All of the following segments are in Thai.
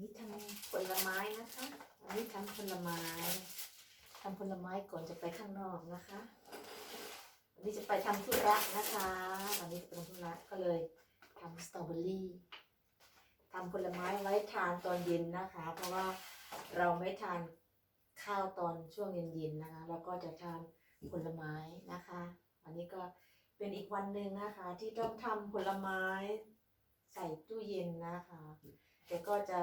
นี้ทำผลไม้นะคะวันนี้ทำผลไม้ทำผลไม้ก่อนจะไปข้างนอกนะคะวันนี้จะไปทำธุระนะคะ วันนี้จะไปทำธุระก็เลยทำสตรอเบอรี่ทำผลไม้ไว้ทานตอนเย็นนะคะ เพราะว่าเราไม่ทานข้าวตอนช่วงเย็นๆนะคะเราก็จะทานผลไม้นะคะ วันนี้ก็เป็นอีกวันหนึ่งนะคะ ที่ต้องทำผลไม้ใส่ตู้เย็นนะคะ แต่ก็จะ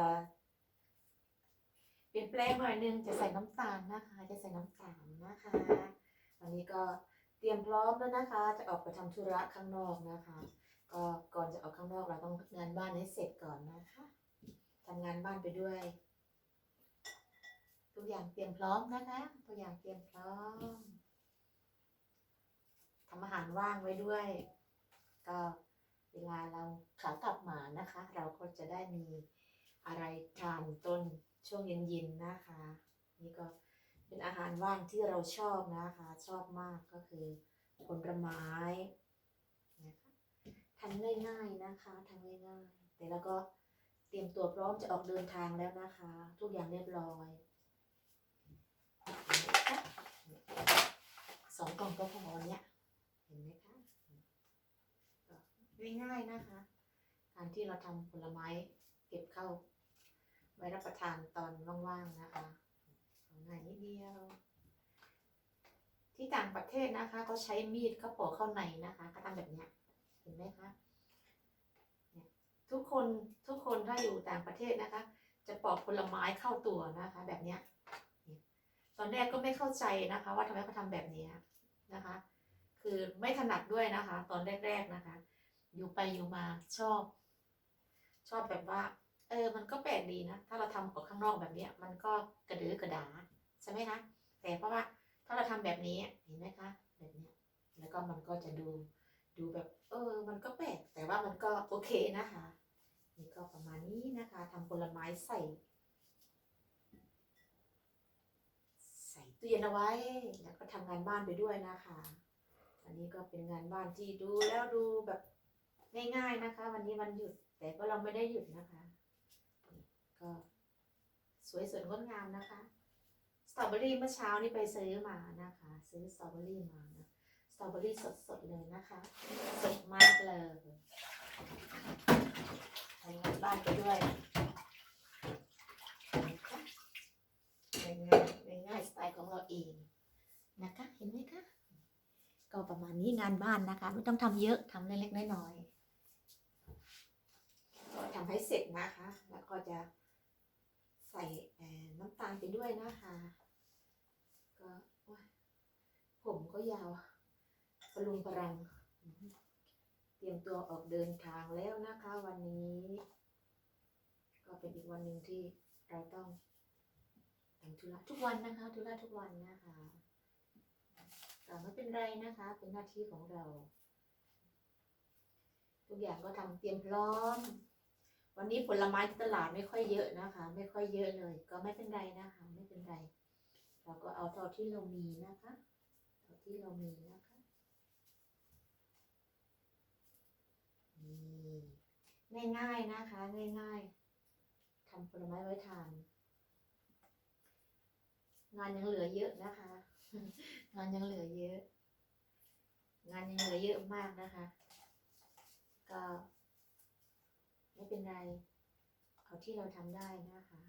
เปลี่ยนแปลงหน่อยนึงจะใส่น้ำตาลนะคะ จะใส่น้ำตาลนะคะวันนี้ก็เตรียมพร้อมแล้วนะคะ จะออกไปทำธุระข้างนอกนะคะ ก็ก่อนจะออกข้างนอกเราต้องงานบ้านให้เสร็จก่อนนะคะทำงานบ้านไปด้วยทุกอย่างเตรียมพร้อมนะคะทุกอย่างเตรียมพร้อมทำอาหารว่างไว้ด้วย ก็เวลาเราขากลับมานะคะ จะได้มีอะไรทานต้นช่วงเย็นๆนะคะ นี่ก็เป็นอาหารว่างที่เราชอบนะคะ ชอบมากก็คือผลไม้นะคะทำง่ายๆนะคะทำง่ายๆแต่แล้วก็เตรียมตัวพร้อมจะออกเดินทางแล้วนะคะ ทุกอย่างเรียบร้อยสองกล่องก็พอเนี่ยเห็นไหมคะง่ายๆนะคะ การที่เราทำผลไม้เก็บเข้า ไว้รับประทานตอนว่างๆนะคะง่ายนิดเดียว ที่ต่างประเทศนะคะ ก็ใช้มีดเขาปอกเข้าในนะคะก็ทำแบบเนี้ยเห็นไหมคะทุกคนทุกคนถ้าอยู่ต่างประเทศนะคะ จะปอกผลไม้เข้าตัวนะคะ แบบเนี้ยตอนแรกก็ไม่เข้าใจนะคะ ว่าทำไมเขาทำแบบนี้นะคะ คือไม่ถนัดด้วยนะคะ ตอนแรก ๆนะคะ อยู่ไปอยู่มาชอบ ชอบแบบว่า เออ มันก็แปลกดีนะ ถ้าเราทำออกข้างนอกแบบเนี้ย มันก็กระดือกระดาใช่ไหมคะ แต่เพราะว่าถ้าเราทำแบบนี้เห็นไหมคะแบบเนี้ยแล้วก็มันก็จะดูดูแบบ เออ มันก็แปลกแต่ว่ามันก็โอเคนะคะ นี่ก็ประมาณนี้นะคะทำผลไม้ใส่ ใส่ตู้เย็นเอาไว้ แล้วก็ทำงานบ้านไปด้วยนะคะ อันนี้ก็เป็นงานบ้านที่ดูแล้วดูแบบ ง่ายๆนะคะ วันนี้วันหยุด แต่ก็เราไม่ได้หยุดนะคะก็สวยสดงดงามนะคะสตรอเบอรี่เมื่อเช้านี้ไปซื้อมานะคะ ซื้อสตรอเบอรี่มานะสตรอเบอรี่สดๆเลยนะคะสดมากเลยทำงานบ้านไปด้วยง่ายๆง่ายสไตล์ของเราเองนะคะ เห็นไหมคะ ก็ประมาณนี้งานบ้านนะคะ ไม่ต้องทำเยอะทำเล็กๆน้อยๆ ทำให้เสร็จนะคะ แล้วก็จะใส่น้ำตาลไปด้วยนะคะ ก็ผมก็ยาวประลุงประรัง เตรียมตัวออกเดินทางแล้วนะคะวันนี้ ก็เป็นอีกวันหนึ่งที่เราต้องทำธุระทุกวันนะคะธุระทุกวันนะคะแต่ไม่เป็นไรนะคะ เป็นหน้าที่ของเรา ทุกอย่างก็ทำเตรียมพร้อม วันนี้ผลไม้ที่ตลาดไม่ค่อยเยอะนะคะ ไม่ค่อยเยอะเลย ก็ไม่เป็นไรนะคะ ไม่เป็นไร เราก็เอาเท่าที่เรามีนะคะเท่าที่เรามีนะคะนี่ง่ายๆนะคะ ง่ายๆทำผลไม้ไว้ทาน งานยังเหลือเยอะนะคะ งานยังเหลือเยอะ งานยังเหลือเยอะมากนะคะ ก็ ไม่เป็นไร เอาที่เราทำได้นะคะ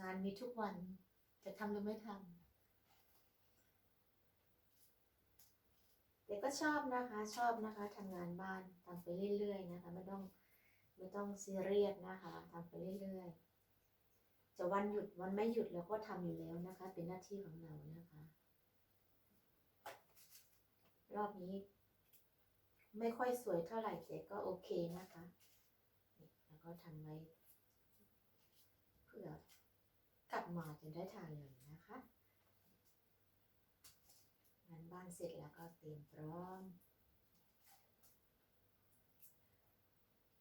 งานมีทุกวัน จะทำหรือไม่ทำแต่ก็ชอบนะคะ ชอบนะคะทำงานบ้านทำไปเรื่อยๆนะคะ ไม่ต้องไม่ต้องซีเรียสนะคะทำไปเรื่อยๆ จะวันหยุดวันไม่หยุดเราก็ทำอยู่แล้วนะคะ เป็นหน้าที่ของเรานะคะ รอบนี้ ไม่ค่อยสวยเท่าไหร่แต่ก็โอเคนะคะแล้วก็ทำไว้เพื่อกลับมาจะได้ทานเลยนะคะงานบ้านเสร็จแล้วก็เตรียมพร้อม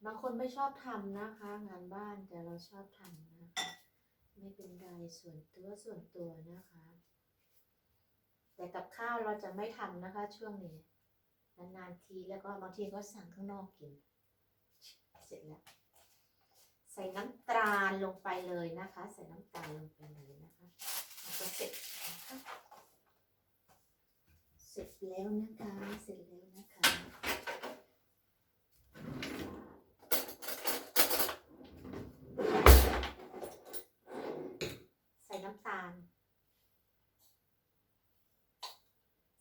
บางคนไม่ชอบทำนะคะ งานบ้านแต่เราชอบทำนะคะ ไม่เป็นไรส่วนตัวส่วนตัวนะคะ แต่กับข้าวเราจะไม่ทำนะคะช่วงนี้ นานๆทีแล้วก็บางทีก็สั่งข้างนอกกิน เสร็จแล้ว ใส่น้ำตาลลงไปเลยนะคะ ใส่น้ำตาลลงไปเลยนะคะแล้วก็เสร็จนะคะเสร็จแล้วนะคะเสร็จแล้วนะคะใส่น้ำตาล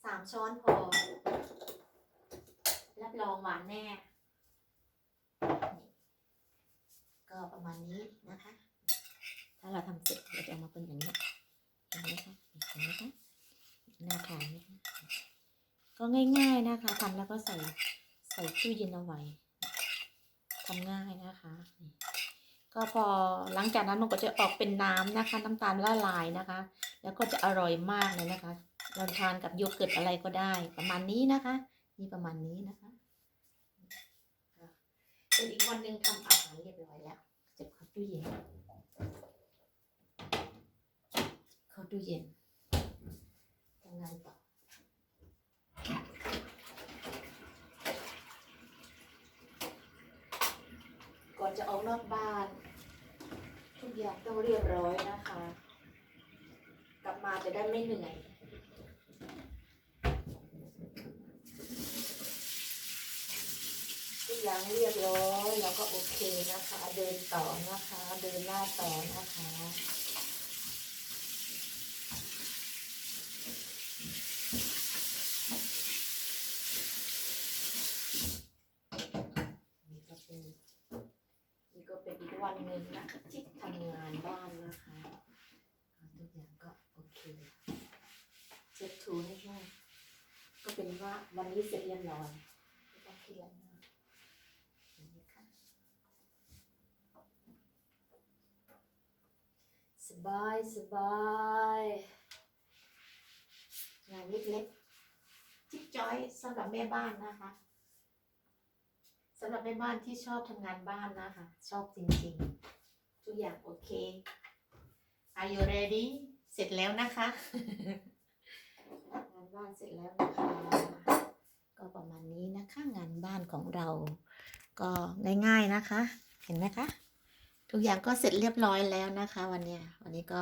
สามช้อนพอ รองหวานแน่ก็ประมาณนี้นะคะ ถ้าเราทำเสร็จเราจะเอามาเป็นอย่างนี้เห็นไหมคะเห็นไหมคะน่าทานไหมคะก็ง่ายๆนะคะทำแล้วก็ใส่ใส่ตู้เย็นเอาไว้ทำง่ายนะคะ ก็พอหลังจากนั้นมันก็จะออกเป็นน้ำนะคะ น้ำตาลละลายนะคะ แล้วก็จะอร่อยมากเลยนะคะเราทานกับโยเกิร์ตอะไรก็ได้ ประมาณนี้นะคะนี่ประมาณนี้นะคะ เป็นอีกวันหนึ่งทำอาหารเรียบร้อยแล้วเก็บเข้าตู้เย็นเข้าตู้เย็นทำงานต่อก่อนจะออกนอกบ้าน ทุกอย่างต้องเรียบร้อยนะคะ กลับมาจะได้ไม่เหนื่อย ทุกอย่างเรียบร้อยแล้วก็โอเคนะคะ เดินต่อนะคะ เดินหน้าต่อนะคะนี่ก็เป็นนี่ก็เป็นอีกวันหนึ่งนะคะที่ทำงานบ้านนะคะทุกอย่างก็โอเคเช็ดถูให้แห้งก็เป็นว่าวันนี้เสร็จเรียบร้อยไม่ต้องเครียดมากนี่ค่ะส บายสบายงานเล็กๆจิ๊บจ้อยสำหรับแม่บ้านนะคะสำหรับแม่บ้านที่ชอบทำงานบ้านนะคะ ชอบจริงๆ ทุกอย่างโอเค Are you ready เสร็จแล้วนะคะ งานบ้านเสร็จแล้วนะคะก็ประมาณนี้นะคะ งานบ้านของเรา ก็ง่ายๆนะคะ เห็นไหมคะ ทุกอย่างก็เสร็จเรียบร้อยแล้วนะคะ วันนี้วันนี้ก็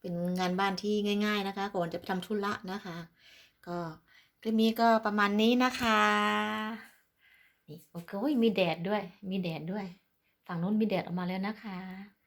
เป็นงานบ้านที่ง่าย ๆนะคะ ก่อนจะไปทำธุระนะคะ ก็คลิปนี้ก็ประมาณนี้นะคะนี่โอเคโอ้ยมีแดดด้วย มีแดดด้วย ฝั่งนู้นมีแดดออกมาแล้วนะคะ